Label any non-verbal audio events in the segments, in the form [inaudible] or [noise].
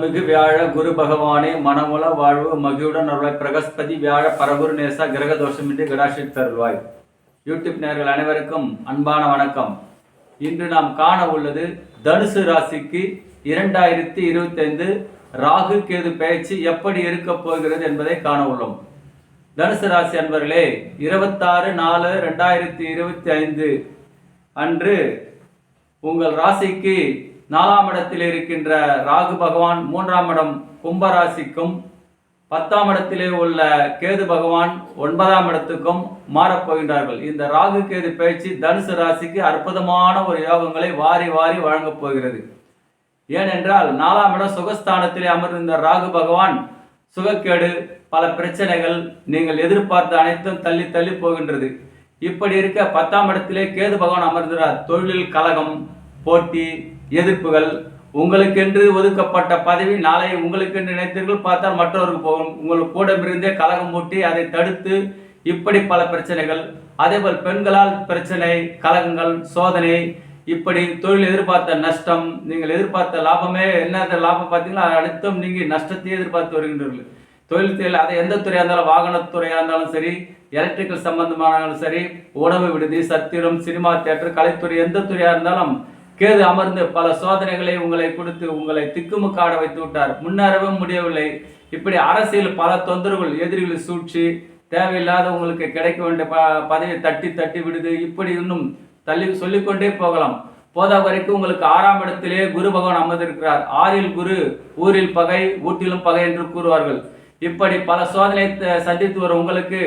மிகு வியாழ குரு பகவானே மனமுல வாழ்வு மகிழுடன் அருளாய் பிரகஸ்பதி வியாழ பரகுரு நேசா கிரக தோஷமின்றி கடாஷித் தருவாய் யூடியூப் நேர்கள் அனைவருக்கும் அன்பான வணக்கம். இன்று நாம் காண உள்ளது தனுசு ராசிக்கு இரண்டாயிரத்தி இருபத்தைந்து ராகு கேது பயிற்சி எப்படி இருக்க போகிறது என்பதை காண உள்ளோம். தனுசு ராசி அன்பர்களே இருபத்தாறு நாலு ரெண்டாயிரத்தி இருபத்தி ஐந்து அன்று உங்கள் ராசிக்கு நாலாம் இடத்தில் இருக்கின்ற ராகு பகவான் மூன்றாம் இடம் கும்பராசிக்கும் பத்தாம் இடத்திலே உள்ள கேது பகவான் ஒன்பதாம் இடத்துக்கும் மாறப்போகின்றார்கள் இந்த ராகு கேது பயிற்சி தனுசு ராசிக்கு அற்புதமான ஒரு யோகங்களை வாரி வாரி வழங்கப் போகிறது. ஏனென்றால் நாலாம் இடம் சுகஸ்தானத்திலே அமர்ந்த ராகு பகவான் சுகக்கேடு பல பிரச்சனைகள் நீங்கள் எதிர்பார்த்த அனைத்தும் தள்ளி தள்ளி போகின்றது. இப்படி இருக்க பத்தாம் இடத்திலே கேது பகவான் அமர்கிறார் தொழிலில் கலகம் போட்டி எதிர்ப்புகள் உங்களுக்கென்று ஒதுக்கப்பட்ட பதவி நாளை உங்களுக்கென்று நினைத்தீர்கள் பார்த்தால் மற்றவருக்கு போகும். உங்கள் கூட இருந்தே கலகம் மூட்டி அதை தடுத்து இப்படி பல பிரச்சனைகள். அதேபோல் பெண்களால் பிரச்சனை கலகங்கள் சோதனை இப்படி தொழில் எதிர்பார்த்த நஷ்டம் நீங்கள் எதிர்பார்த்த லாபமே என்ன லாபம் பார்த்தீங்கன்னா அது அனைத்தும் நீங்கள் நஷ்டத்தையே எதிர்பார்த்து வருகின்றீர்கள். தொழில் துறையில் அது எந்த துறையாக இருந்தாலும் வாகனத்துறையாக இருந்தாலும் சரி எலக்ட்ரிக்கல் சம்பந்தமானாலும் சரி உணவு விடுதி சத்திரம் சினிமா தியேட்டர் கலைத்துறை எந்த துறையாக இருந்தாலும் கேது அமர்ந்து பல சோதனைகளை உங்களை கொடுத்து உங்களை திக்குமுக்காட வைத்து விட்டார். முன்னரவும் முடியவில்லை. இப்படி அரசியல் பல தொந்தரவுகள் எதிரிகளை சூழ்ச்சி தேவையில்லாத உங்களுக்கு கிடைக்க வேண்டிய ப பதவியை தட்டி தட்டி விடுது. இப்படி இன்னும் தள்ளி சொல்லிக்கொண்டே போகலாம். போதா வரைக்கும் உங்களுக்கு ஆறாம் இடத்திலே குரு பகவான் அமர்ந்திருக்கிறார். ஆறில் குரு ஊரில் பகை ஊட்டிலும் பகை என்று கூறுவார்கள். இப்படி பல சோதனை சந்தித்து வரும் உங்களுக்கு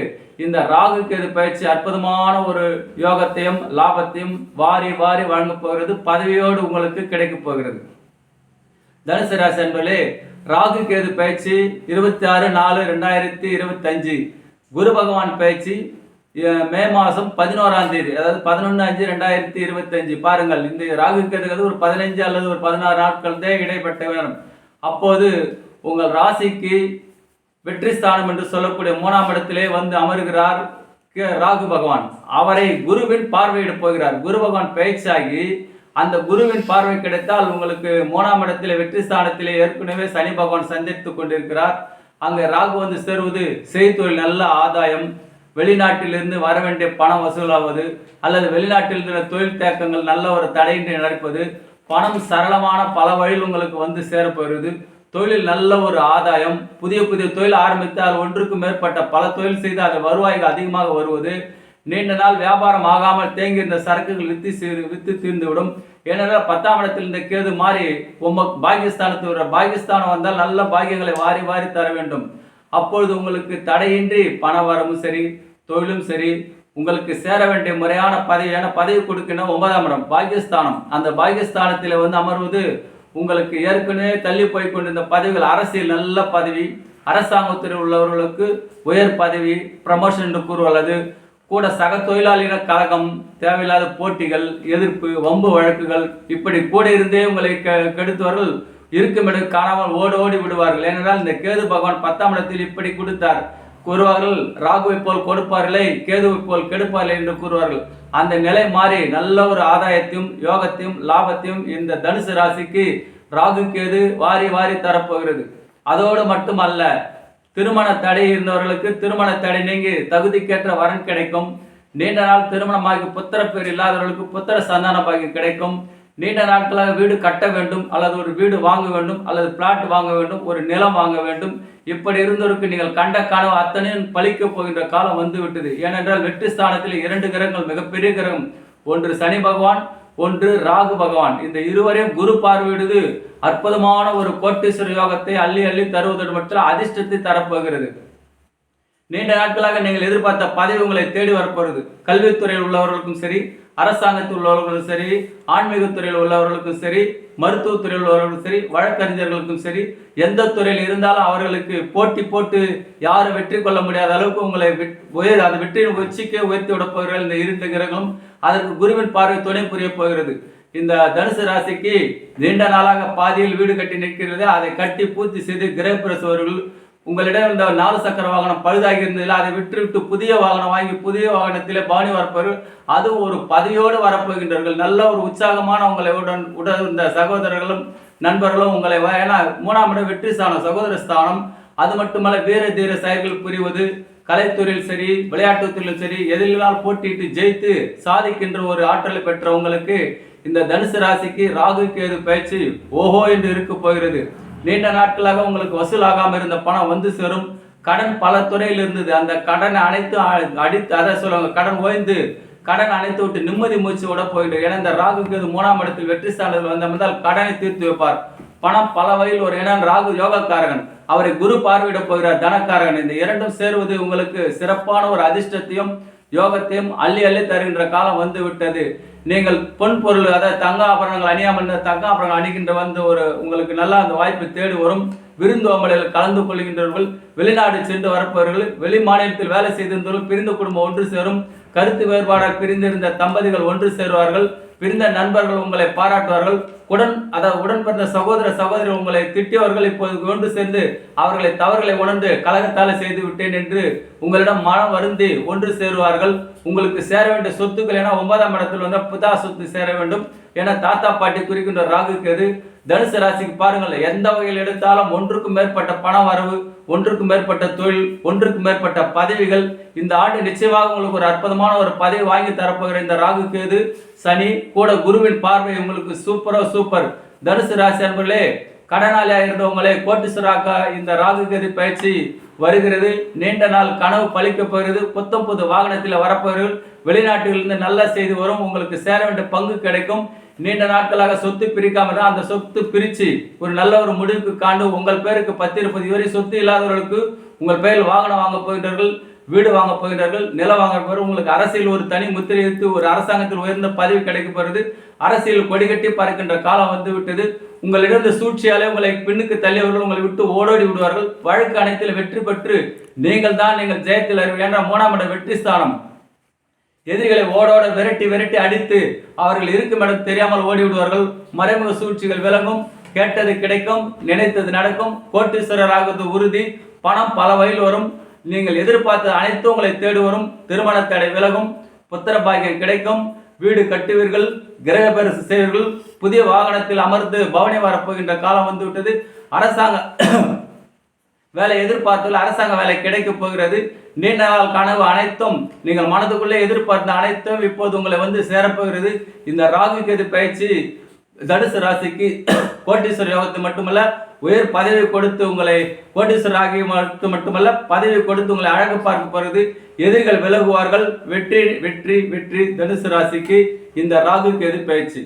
இந்த ராகு கேது பயிற்சி அற்புதமான ஒரு யோகத்தையும் லாபத்தையும் வாரி வாரி வழங்கப் போகிறது பதவியோடு உங்களுக்கு கிடைக்கப் போகிறது. தனுசு ராசி என்பதே ராகு கேது பயிற்சி இருபத்தி ஆறு நாலு ரெண்டாயிரத்தி இருபத்தஞ்சு. குரு பகவான் பயிற்சி மே மாதம் பதினோராம் தேதி அதாவது பதினொன்று அஞ்சு ரெண்டாயிரத்தி இருபத்தஞ்சு. பாருங்கள் இந்த ராகு கேதுங்கிறது ஒரு பதினஞ்சு அல்லது ஒரு பதினாறு நாட்கள் தான் இடைப்பட்ட வேணும் அப்போது உங்கள் ராசிக்கு வெற்றி ஸ்தானம் என்று சொல்லக்கூடிய மூணாம் இடத்திலே வந்து அமருகிறார் கே- ராகு பகவான். அவரை குருவின் பார்வையிட போகிறார். குரு பகவான் பயிற்சியாகி அந்த குருவின் பார்வை கிடைத்தால் உங்களுக்கு மூணாம் இடத்திலே வெற்றி ஸ்தானத்திலே ஏற்கனவே சனி பகவான் சந்தித்துக் கொண்டிருக்கிறார். அங்கே ராகு வந்து சேருவது செய்தொழில் நல்ல ஆதாயம். வெளிநாட்டிலிருந்து வர வேண்டிய பணம் வசூலாவது அல்லது வெளிநாட்டில் இருக்கிற தொழில் தேக்கங்கள் நல்ல ஒரு தடையின்றி நடப்பது. பணம் சரளமான பல வழியில் உங்களுக்கு வந்து சேரப்போகிறது தொழிலில் நல்ல ஒரு ஆதாயம் புதிய புதிய தொழில் ஆரம்பித்து அது ஒன்றுக்கும் மேற்பட்ட பல தொழில் செய்து அதில் வருவாய்கள் அதிகமாக வருவது. நீண்ட நாள் வியாபாரம் ஆகாமல் தேங்கி இருந்த சரக்குகள் வித்து சீர் வித்து தீர்ந்துவிடும். ஏனென்றால் பத்தாம் இடத்தில் இந்த கேது மாறி உம பாகிஸ்தானத்து வர பாகிஸ்தானம் வந்தால் நல்ல பாக்கியங்களை வாரி வாரி தர வேண்டும். அப்பொழுது உங்களுக்கு தடையின்றி பண வரமும் சரி தொழிலும் சரி உங்களுக்கு சேர வேண்டிய முறையான பதவியான பதவி கொடுக்கணும் ஒன்பதாம் இடம் பாகிஸ்தானம். அந்த பாகிஸ்தானத்தில் வந்து அமர்வது உங்களுக்கு ஏற்கனவே தள்ளி போய் கொண்டிருந்த பதவிகள் அரசியல் நல்ல பதவி அரசாங்கத்தில் உள்ளவர்களுக்கு உயர் பதவி ப்ரமோஷன் என்று கூறுவல்லது கூட சக தொழிலாளியினர் கழகம் தேவையில்லாத போட்டிகள் எதிர்ப்பு வம்பு வழக்குகள் இப்படி கூட இருந்தே உங்களை கெ- கெடுத்தவர்கள் இருக்கும் இடம் காணாமல் ஓடி ஓடி விடுவார்கள். ஏனென்றால் இந்த கேது பகவான் பத்தாம் இடத்தில் இப்படி கொடுத்தார். கூறுவார்கள் ராகுவை போல் கொடுப்பார்களே கேதுவை போல் கெடுப்பார்கள் என்று கூறுவார்கள். அந்த நிலை மாறி நல்ல ஒரு ஆதாயத்தையும் யோகத்தையும் லாபத்தையும் இந்த தனுசு ராசிக்கு ராகு கேது வாரி வாரி தரப்போகிறது. அதோடு மட்டுமல்ல திருமண தடை இருந்தவர்களுக்கு திருமண தடை நீங்கி தகுதிக்கேற்ற வரன் கிடைக்கும். நீண்ட நாள் திருமணமாகி புத்திர பேர் இல்லாதவர்களுக்கு புத்திர சந்தான கிடைக்கும். நீண்ட நாட்களாக வீடு கட்ட வேண்டும் அல்லது ஒரு வீடு வாங்க வேண்டும் அல்லது பிளாட் வாங்க வேண்டும் ஒரு நிலம் வாங்க வேண்டும். இப்படி இருந்தவருக்கு நீங்கள் கண்ட கனவு அத்தனையும் பழிக்கப் போகின்ற காலம் வந்துவிட்டது ஏனென்றால் வெற்றி ஸ்தானத்தில் இரண்டு கிரகங்கள் மிகப்பெரிய கிரகம். ஒன்று சனி பகவான் ஒன்று ராகு பகவான். இந்த இருவரையும் குரு பார்வையிடுது. அற்புதமான ஒரு கோட்டீஸ்வர யோகத்தை அள்ளி அள்ளி தருவதோடு மட்டும் அதிர்ஷ்டத்தை தரப்போகிறது. நீண்ட நாட்களாக நீங்கள் எதிர்பார்த்த பதவி உங்களை தேடி வரப்போகிறது. கல்வித்துறையில் உள்ளவர்களுக்கும் சரி அரசாங்கத்தில் உள்ளவர்களுக்கும் சரி ஆன்மீகத்துறையில் உள்ளவர்களுக்கும் சரி மருத்துவத்துறையில் உள்ளவர்களுக்கும் சரி வழக்கறிஞர்களுக்கும் சரி எந்த துறையில் இருந்தாலும் அவர்களுக்கு போட்டி போட்டு யாரும் வெற்றி கொள்ள முடியாத அளவுக்கு உங்களை வெட்- உயர் அந்த வெற்றியின் உச்சிக்கே உயர்த்தி விட போகிறார்கள் இந்த இரண்டு கிரகங்களும். அதற்கு குருவின் பார்வை துணை புரிய போகிறது. இந்த தனுசு ராசிக்கு நீண்ட நாளாக பாதியில் வீடு கட்டி நிற்கிறது. அதை கட்டி பூர்த்தி செய்து கிரகப்பிரசவர்கள் உங்களிடம் இருந்த நாலு சக்கர வாகனம் பழுதாகி இருந்ததில் அதை விட்டுவிட்டு புதிய வாகனம் வாங்கி புதிய வாகனத்தில் பாணி வரப்பவர் அது ஒரு பதவியோடு வரப்போகின்றார்கள். நல்ல ஒரு உற்சாகமான உங்களை உடன் உடன் இருந்த சகோதரர்களும் நண்பர்களும் உங்களை ஏன்னா மூணாம் இடம் வெற்றி ஸ்தானம் சகோதர ஸ்தானம். அது மட்டுமல்ல வீர தீர செயல்கள் புரிவது கலைத்துறையில் சரி விளையாட்டுத்துறையில் சரி எதிரிகளால் போட்டியிட்டு ஜெயித்து சாதிக்கின்ற ஒரு ஆற்றலை பெற்ற உங்களுக்கு இந்த தனுசு ராசிக்கு ராகு கேது பயிற்சி ஓஹோ என்று இருக்க போகிறது. நீண்ட நாட்களாக உங்களுக்கு வசூலாகாமல் இருந்த பணம் வந்து சேரும். கடன் பல துறையில் இருந்தது. அந்த கடனை அனைத்து அடித்து அதை சொல்லுவாங்க கடன் ஓய்ந்து கடன் அணைத்து விட்டு நிம்மதி மூச்சு விட போயிட்டு ஏன்னா இந்த ராகு இது மூணாம் இடத்தில் வெற்றி ஸ்தானத்தில் வந்தால் கடனை தீர்த்து வைப்பார். பணம் பல வகையில் ஒரு ஏன்னா ராகு யோகக்காரகன் அவரை குரு பார்வையிட போகிறார் தனக்காரகன். இந்த இரண்டும் சேருவது உங்களுக்கு சிறப்பான ஒரு அதிர்ஷ்டத்தையும் யோகத்தையும் அள்ளி அள்ளி தருகின்ற காலம் வந்து விட்டது நீங்கள் பொன் பொருள் அதாவது தங்க ஆபரணங்கள் அணியாமல் இருந்த தங்க ஆபரணங்கள் அணிகின்ற வந்து ஒரு உங்களுக்கு நல்லா அந்த வாய்ப்பு தேடி வரும். விருந்தோம்பலில் கலந்து கொள்கின்றவர்கள் வெளிநாடு சென்று வரப்பவர்கள் வெளி மாநிலத்தில் வேலை செய்திருந்தவர்கள் பிரிந்த குடும்பம் ஒன்று சேரும். கருத்து வேறுபாடாக பிரிந்திருந்த தம்பதிகள் ஒன்று சேருவார்கள். பிரிந்த நண்பர்கள் உங்களை பாராட்டுவார்கள். உடன் அதாவது உடன் பிறந்த சகோதர சகோதரி உங்களை திட்டியவர்கள் இப்போது கொண்டு சேர்ந்து அவர்களை தவறுகளை உணர்ந்து கலகத்தால செய்து விட்டேன் என்று உங்களிடம் மனம் வருந்தி ஒன்று சேருவார்கள். உங்களுக்கு சேர வேண்டிய சொத்துக்கள் என ஒன்பதாம் இடத்தில் வந்து புதா சொத்து சேர வேண்டும் என தாத்தா பாட்டி குறிக்கின்ற ராகு கேது தனுசு ராசிக்கு பாருங்கள் எந்த வகையில் எடுத்தாலும் ஒன்றுக்கும் மேற்பட்ட பண வரவு ஒன்றுக்கும் மேற்பட்ட தொழில் ஒன்றுக்கும் மேற்பட்ட பதவிகள். இந்த ஆண்டு நிச்சயமாக உங்களுக்கு ஒரு அற்புதமான ஒரு பதவி வாங்கி தரப்போகிற இந்த ராகு கேது சனி கூட குருவின் பார்வை உங்களுக்கு சூப்பரோ சூப்பர் தனுசு ராசி அன்பர்களே கடனாளியாக இருந்தவங்களே கோட்டீஸ்வராக்க இந்த ராகு கேது பயிற்சி வருகிறது. நீண்ட நாள் கனவு பழிக்க போகிறது. புத்தம் புது வாகனத்தில் வரப்போகிறீர்கள். வெளிநாட்டிலிருந்து நல்ல செய்தி வரும். உங்களுக்கு சேர வேண்டிய பங்கு கிடைக்கும். நீண்ட நாட்களாக சொத்து பிரிக்காம தான் அந்த சொத்து பிரித்து ஒரு நல்ல ஒரு முடிவுக்கு காண்டு உங்கள் பேருக்கு பத்தியிருப்பதி வரை சொத்து இல்லாதவர்களுக்கு உங்கள் பேரில் வாகனம் வாங்க போகின்றார்கள் வீடு வாங்க போகின்றார்கள் நிலம் வாங்க போகிற உங்களுக்கு அரசியல் ஒரு தனி முத்திரை ஒரு அரசாங்கத்தில் உயர்ந்த பதவி கிடைக்க போகிறது. அரசியல் கொடிகட்டி பறக்கின்ற காலம் வந்து விட்டது. உங்களிடம் சூழ்ச்சியாலே உங்களை பின்னுக்கு தள்ளியவர்கள் உங்களை விட்டு ஓடோடி விடுவார்கள். வழக்கு அனைத்தில் வெற்றி பெற்று நீங்கள் தான் நீங்கள் ஜெயத்தில் அறிவு என்ற மூணாம் இட வெற்றி ஸ்தானம்? எதிரிகளை ஓடோட விரட்டி விரட்டி அடித்து அவர்கள் இருக்கும் இடம் தெரியாமல் ஓடிவிடுவார்கள். மறைமுக சூழ்ச்சிகள் விளங்கும். கேட்டது கிடைக்கும். நினைத்தது நடக்கும். கோட்டீஸ்வரராகிறது உறுதி. பணம் பல வகையில் வரும். நீங்கள் எதிர்பார்த்த அனைத்து உங்களை தேடி வரும் திருமண தடை விலகும். புத்திர பாக்கியம் கிடைக்கும். வீடு கட்டுவீர்கள். கிரக பரிசு செய்வீர்கள். புதிய வாகனத்தில் அமர்ந்து பவனி வரப்போகின்ற காலம் வந்துவிட்டது. அரசாங்கம் அரசாங்க வேலை எதிர்பார்த்துள்ள அரசாங்க வேலை கிடைக்க போகிறது. நீண்ட நாள் கனவு அனைத்தும் நீங்கள் மனதுக்குள்ளே எதிர்பார்த்த அனைத்தும் இப்போது உங்களை வந்து சேரப்போகிறது. இந்த ராகு கேது பயிற்சி தனுசு ராசிக்கு [coughs] கோட்டீஸ்வர யோகத்தை மட்டுமல்ல உயர் பதவி கொடுத்து உங்களை கோட்டீஸ்வரர் ஆகி மட்டும் மட்டுமல்ல பதவி கொடுத்து உங்களை அழகு பார்க்க போகிறது. எதிரிகள் விலகுவார்கள். வெற்றி வெற்றி வெற்றி தனுசு ராசிக்கு இந்த ராகு கேது பயிற்சி